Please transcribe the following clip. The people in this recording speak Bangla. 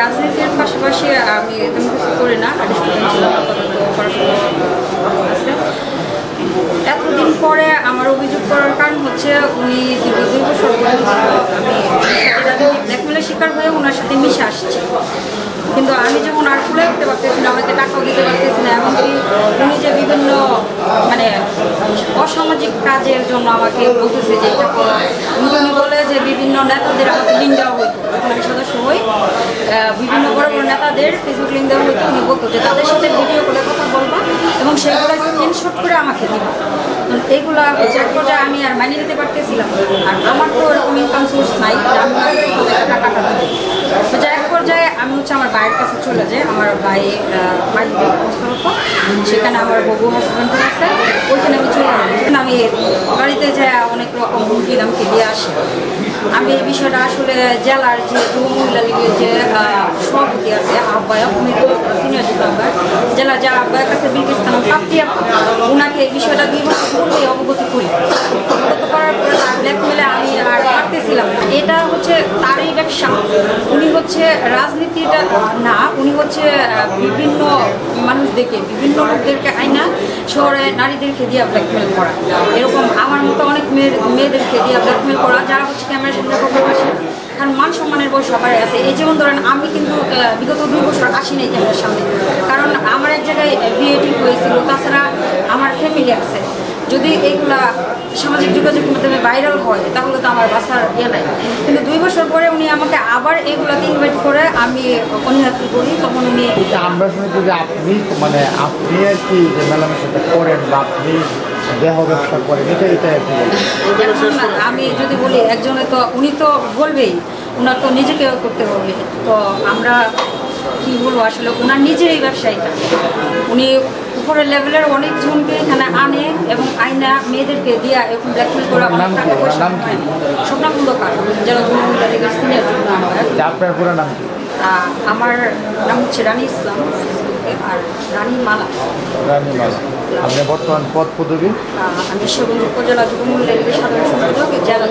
রাজনীতির পাশাপাশি আমি তেমন কিছু করি না এতদিন পরে আমার অভিযোগ করার কারণ হচ্ছে উনি দীর্ঘ দুই বছর ব্ল্যাকমেলের শিকার হয়ে ওনার সাথে মিশে আসছি। কিন্তু আমি যেমন আর খুলে উঠতে পারতেছি না আমাকে টাকাও দিতে পারতেছি না, এমনকি উনি যে বিভিন্ন মানে অসামাজিক কাজের জন্য আমাকে বলতেছে যে এটা করো। উনি বলে যে বিভিন্ন নেতাদের আমাকে লিঙ্ক দেওয়া বিভিন্ন বড় নেতাদের ফেসবুক লিঙ্ক দেওয়া হতো উনি বলতো যে তাদের সাথে ভিডিও করে কথা বলবা এবং সেগুলো স্ক্রিনশট করে আমাকে দিবা। এইগুলো এক আমি আর মানিয়ে নিতে পারতেছিলাম আর আমার তো এরকম ইনকাম সোর্স নাই যে আমি টাকাটা দিই তো যাই এক পর্যায়ে আমি হচ্ছে আমার ভাইয়ের কাছে চলে যাই আমার ভাই মাঝে সেখানে আমার বউ হাজব্যান্ড আছে ওইখানে আমি চলে যাই। আমি বাড়িতে যাই অনেক রকম হুমকি দামকে দিয়ে আসি। আমি এই বিষয়টা আসলে জেলার যে যুব মহিলা লীগের যে সভাপতি আছে আহ্বায়ক সিনিয়র যুব আহ্বায়ক জেলার যে আহ্বায়ক আছে বিলকিস খানম পাপ্তি আপা, ওনাকে এই বিষয়টা দুই বছর পূর্বে অবগত করি। অবগত করার পরে না এটা হচ্ছে তারই ব্যবসা উনি হচ্ছে রাজনীতিটা, না, উনি হচ্ছে বিভিন্ন মানুষদেরকে, বিভিন্ন লোকদেরকে আইনা, শহরে নারীদেরকে দিয়ে ব্ল্যাকমেল করা। এরকম আমার মতো অনেক মেয়ের মেয়েদেরকে দিয়ে ব্ল্যাকমেল করা, যারা হচ্ছে ক্যামেরার সামনে কথা আসে। কারণ মান সম্মানের বয়স সবাই আছে। এই যেমন ধরেন, আমি কিন্তু বিগত দুই বছর আসি নাই ক্যামেরার সামনে। কারণ আমার এক জায়গায় বিএটি হয়েছিল, তাছাড়া আমার ফ্যামিলি আছে। যদি এইগুলা সামাজিক যোগাযোগ মাধ্যমে ভাইরাল হয় তাহলে তো আমার বাসার ইয়ে নাই। কিন্তু দুই বছর পরে উনি আমাকে আবার এইগুলাতে ইনভাইট করে আমি অনিহাতি করি তখন উনি আমরা শুনেছি যে আপনি মানে আপনি আর কি যে মেলামেশাটা করেন বা আপনি দেহ ব্যবসা করেন এটা এটা আর কি। এখন না, আমি যদি বলি একজনে তো উনি তো বলবেই ওনার তো নিজেকে করতে হবে। তো আমরা কি বলব আসলে ওনার নিজেরই ব্যবসায়ীটা উনি উপরের লেভেলের অনেক অনেকজনকে এখানে আনে এবং আয়না মেয়েদেরকে দিয়া এরকম ব্ল্যাকমেল করে অনেক নাম কি? টাকা পয়সা নাম কি? কামায়। স্বপ্না খন্দকার যারা লীগের সিনিয়র আহ্বায়ক। আপনার পুরো নাম কি আমার নাম হচ্ছে রানী ইসলাম আর রানী মালা রানী মালা আপনি বর্তমান পদ পদবী আমি শিবগঞ্জ উপজেলা যুব মহিলা লীগের সাধারণ সম্পাদক জেলা